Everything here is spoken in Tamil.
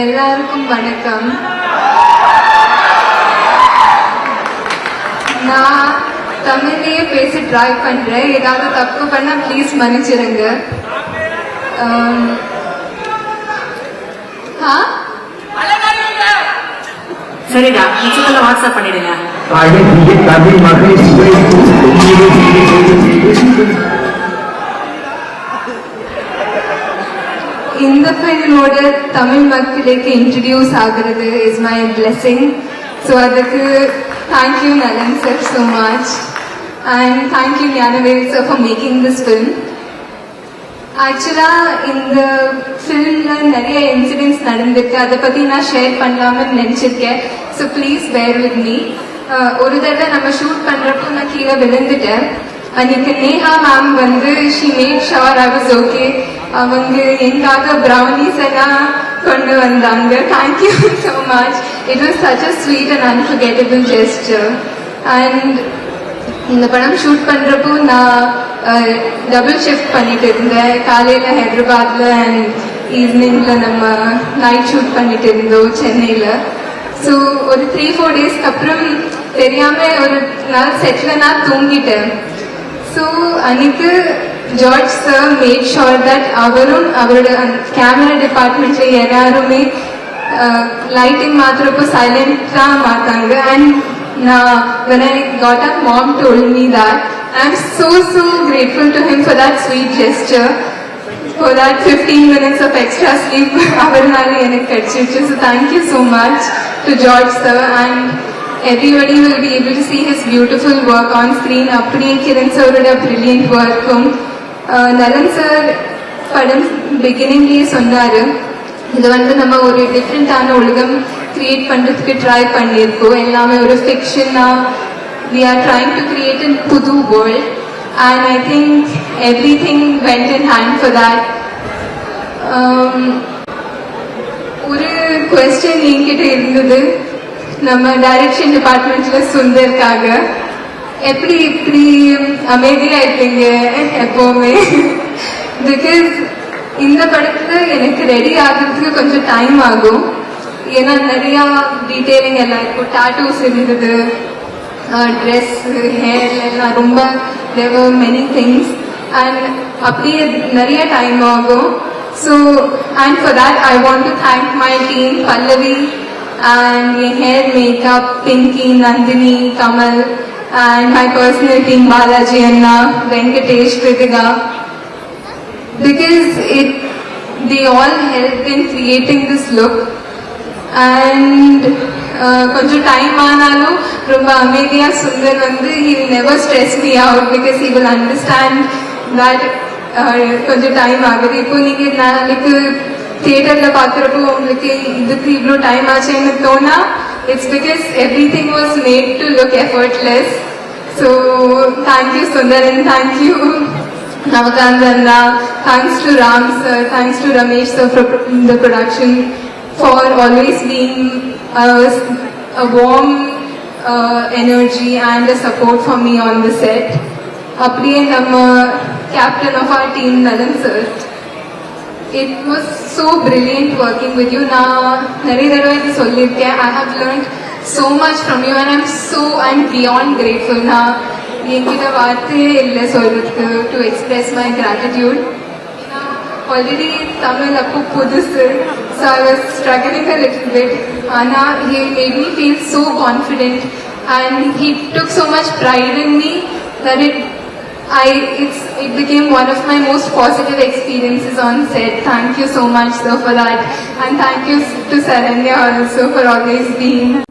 எல்லாருக்கும் வணக்கம். நான் தமிழ்லயே பேச ட்ரை பண்றேன். ஏதாவது தப்பு பண்ணா ப்ளீஸ் மன்னிச்சிருங்க? சரிடா மிச்சத்துல வாட்ஸ்அப் பண்ணிடுங்க. தமிழ் இந்த ஃபில்மோட தமிழ் மக்களுக்கு இன்ட்ரடியூஸ் ஆகுறது இஸ் மை பிளெஸிங் ஸோ அதுக்கு thank you Nalan sir so much and thank you Gnanavel sir for making this film ஆக்சுவலாக இந்த ஃபிலிமில் நிறைய இன்சிடென்ட்ஸ் நடந்திருக்கு. அதை பற்றி நான் ஷேர் பண்ணலாம்னு நினச்சிருக்கேன். So please bear with me ஒரு தடவை நம்ம ஷூட் பண்ணுறப்போ நான் கீழே விழுந்துட்டேன். அன்னைக்கு நேஹா மேம் வந்து she made sure I was okay அவங்க எங்காக பிரவுனிஸ் எல்லாம் கொண்டு வந்தாங்க. Thank you so much it was such a sweet and unforgettable gesture and இந்த படம் ஷூட் பண்ணுறப்போ நான் டபுள் ஷிஃப்ட் பண்ணிட்டு இருந்தேன். காலையில் ஹைதராபாத்ல அண்ட் ஈவினிங்ல நம்ம நைட் ஷூட் பண்ணிட்டு இருந்தோம் சென்னையில். ஸோ ஒரு த்ரீ ஃபோர் டேஸ்க்கு அப்புறம் தெரியாமல் ஒரு நாள் செட்டில் நான் தூங்கிட்டேன். ஸோ அன்னைக்கு George sir made sure that அவரும் அவரோட கேமரா டிபார்ட்மெண்ட்ல எல்லாருமே லைட்டிங் மாத்துறப்போ சைலண்டா மாத்தாங்க அண்ட் நான் when I got up mom told me that I'm so so grateful to him for that sweet gesture for that 15 minutes of extra sleep அவர்னால எனக்கு கிடைச்சிருச்சு so thank you so much to George sir and everybody will be able to see his beautiful work on screen அப்படியே கிரண் சாரோட brilliant workum Nalan sir படம் பிகினிங்லேயே சொன்னாரு. இது வந்து நம்ம ஒரு டிஃப்ரெண்டான உலகம் கிரியேட் பண்றதுக்கு ட்ரை பண்ணியிருக்கோம். எல்லாமே ஒரு ஃபிக்ஷனா we are trying to create in புது world and I think everything went in hand for that ஒரு கொஸ்டின் என்கிட்ட இருந்தது. நம்ம டைரக்ஷன் டிபார்ட்மெண்ட்ல சுந்தருக்காக எப்படி இப்படி அமைதியா இருப்பீங்க? எப்பவுமே. பிகாஸ் இந்த படத்துல எனக்கு ரெடி ஆகுறதுக்கு கொஞ்சம் டைம் ஆகும். ஏன்னா நிறைய டீட்டெயிலிங் எல்லாம் இருக்கும் டாட்டூஸ் இருந்தது ட்ரெஸ் ஹேர் எல்லாம் ரொம்ப தேவர் மெனி திங்ஸ் அண்ட் அப்படியே நிறைய டைம் ஆகும். So and for that I want to thank my team Pallavi and N hair makeup Pinky Nandini Kamal and my personal team Balaji Anna Venkatesh Krithika because it they all helped in creating this look and uh, கொஞ்சம் டைம் ஆனாலும் ரொம்ப அமைதியா சுந்தர் வந்து he will never stress me out because he will understand that uh, கொஞ்சம் டைம் ஆகுது இப்போ நீங்க நாளைக்கு தியேட்டர்ல பாக்குறப்போ உங்களுக்கு இதுக்கு இவ்வளோ டைம் ஆச்சுன்னு தோணா it's because everything was made to look effortless so thank you Sundar and thank you Namakant Anna, thanks to Ram sir, thanks to Ramesh sir for the production for always being a, a warm uh, energy and a support for me on the set. அப்படியே நம்ம captain of our team Nalan sir. It was so brilliant working with you. நான் நிறைய தடவை இது சொல்லியிருக்கேன் I have learned so much from you and I'm so I'm beyond grateful. நான் என்கிட்ட வார்த்தையே இல்லை சொல்றதுக்கு to express my gratitude already Tamil அப்போ புதுசு so I was struggling a little bit ஆனால் he made me feel so confident and he took so much pride in me that it I it's it became one of my most positive experiences on set. Thank you so much, sir, for that, and thank you to Saranya also for always being